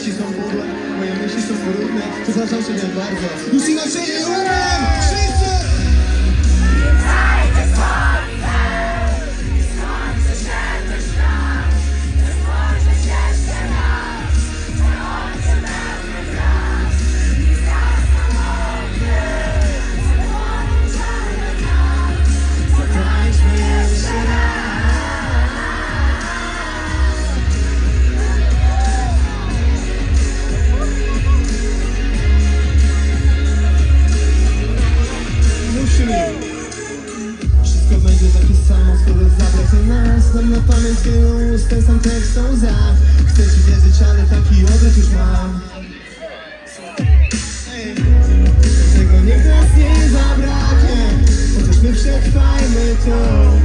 myśli są pudłe, moje myśli są brudne Przepraszam ciebie bardzo Już inaczej nie umiem! Wszystko będzie takie samo, skoro zabraknie nas. Znam na pamięć wielu ust, ten sam tekst o łzach Chcę ci wierzyć, ale taki odruch już mam. Tego niech nas nie zabraknie Chociaż my przetrwajmy to